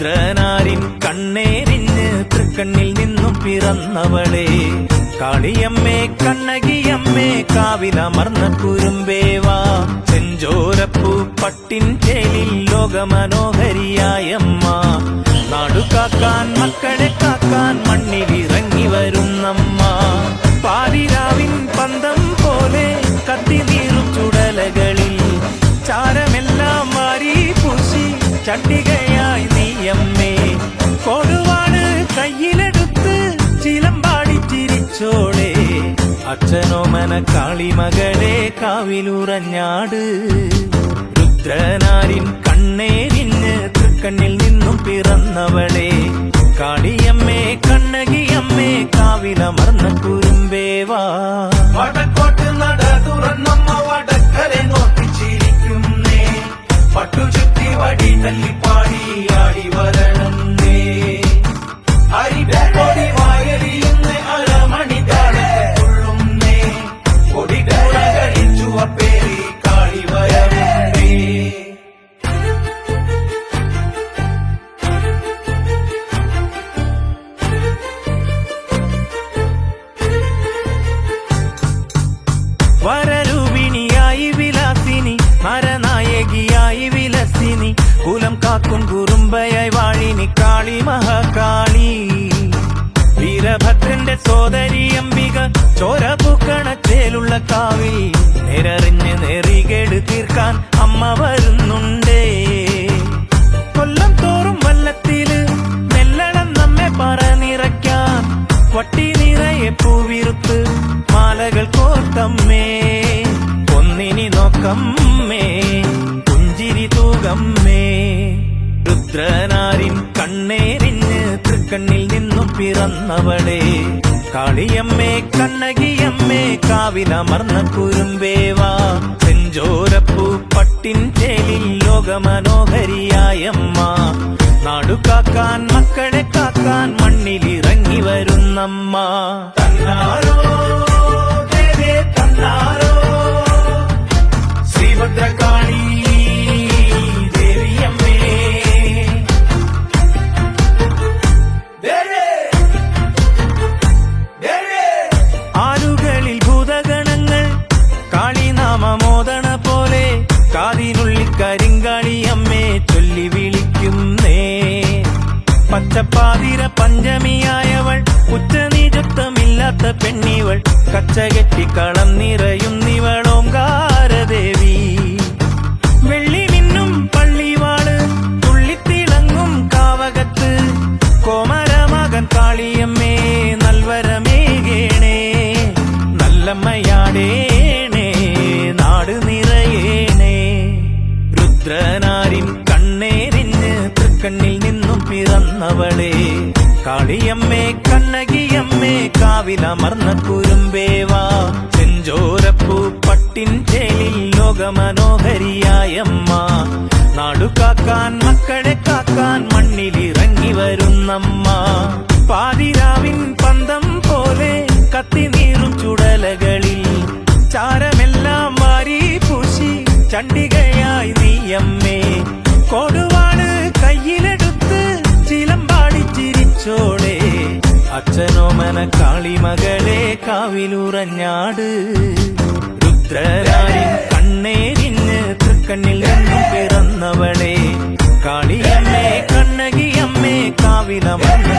ദരിദ്രനാരിൻ കണ്ണേരിഞ്ഞ് തൃക്കണ്ണിൽ നിന്നും പിറന്നവളെ. കാളിയമ്മേ കണ്ണകിയമ്മേ കാവിലമർന്ന കുരുമ്പേവാ ചെഞ്ചോരപ്പൂ പട്ടിൻ ചേലിൽ ലോകമനോഹരിയായമ്മ. നാടുകാക്കാൻ മക്കളെ കാക്കാൻ ചട്ടികയായി കൊടുവാട് കയ്യിലെടുത്ത് ചിലമ്പാടി ചിരിച്ചോളെ. അച്ഛനോ മനക്കാളി മകളെ കാവിലുറഞ്ഞാട്. രുദ്രനാരിൻ കണ്ണേരിഞ്ഞ് തൃക്കണ്ണിൽ നിന്നും പിറന്നവളെ. കാളിയമ്മേ കണ്ണകിയമ്മേ കാവിലമർന്ന കുറുമ്പേവാ വടക്കോട്ട് നരനായകിയായി വിലസിനി. കുലം കാക്കും കുറുമ്പയായി വാഴിനി. കാളി മഹാകാളി. വീരഭദ്രന്റെ സോദരി അംബിക. ചോര പൂക്കണച്ചേലുള്ള കാവിൽ നിരറിഞ്ഞ് നെറികേട് തീർക്കാൻ അമ്മ വരുന്നുണ്ടേ. കൊല്ലം തോറും വല്ലത്തിൽ നെല്ലണം നമ്മെ പറനിറയ്ക്കാൻ വട്ടി നിറയെ പൂവിരുത്ത് മാലകൾ കോർത്തമ്മേ. ഒന്നിനി നോക്കമ്മേ രുദ്രനാരിൻ കണ്ണേരിഞ്ഞ് തൃക്കണ്ണിൽ നിന്നും പിറന്നവളെ. കാളിയമ്മേ കണ്ണകിയമ്മേ കാവിലമർന്ന കുരുമ്പേവാ ചെഞ്ചോരപ്പൂ പട്ടിൻ ചേലിൽ ലോകമനോഹരിയായമ്മ നാടുകാക്കാൻ മക്കളെ കാക്കാൻ മണ്ണിലിറങ്ങി വരുന്നമ്മ. തന്നാരോ പച്ചപ്പാതിര പഞ്ചമിയായവൾ ഉച്ചനീചത്വമില്ലാത്ത പെണ്ണിവൾ കച്ചകെട്ടി കളം നിറയുന്നിവളോങ്കാരദേവി വെള്ളി മിന്നും പള്ളിവാൾ തുള്ളിത്തിളങ്ങും കാവകത്ത് കോമരമകൻ കാളിയമ്മേ നൽവരമേകേണേ നല്ലമ്മയാടേണേ നാട് നിറയേണേ. രുദ്രനാരിൻ കണ്ണേരിഞ്ഞ് തൃക്കണ്ണിൽ നിന്നും പിറന്നവളെ. കാളിയമ്മേ കണ്ണകിയമ്മേ കാവിലമർന്ന കുരുമ്പേവാ ചെഞ്ചോരപ്പൂ പട്ടിൻ ചേലിൽ ലോകമനോഹരിയായമ്മ. നാടുകാക്കാൻ മക്കളെ കാക്കാൻ മണ്ണിലിറങ്ങി വരുന്നമ്മ. പാതിരാവിൻ പന്തം പോലെ കത്തി നീറും അച്ഛനോ മകളെ കാവിലുറഞ്ഞാട് രുദ്രരാരി കണ്ണേരിഞ്ഞ് തൃക്കണ്ണിൽ നിന്നും പിറന്നവളെ. കാളിയമ്മേ കണ്ണകിയമ്മേ കാവിലമർന്നു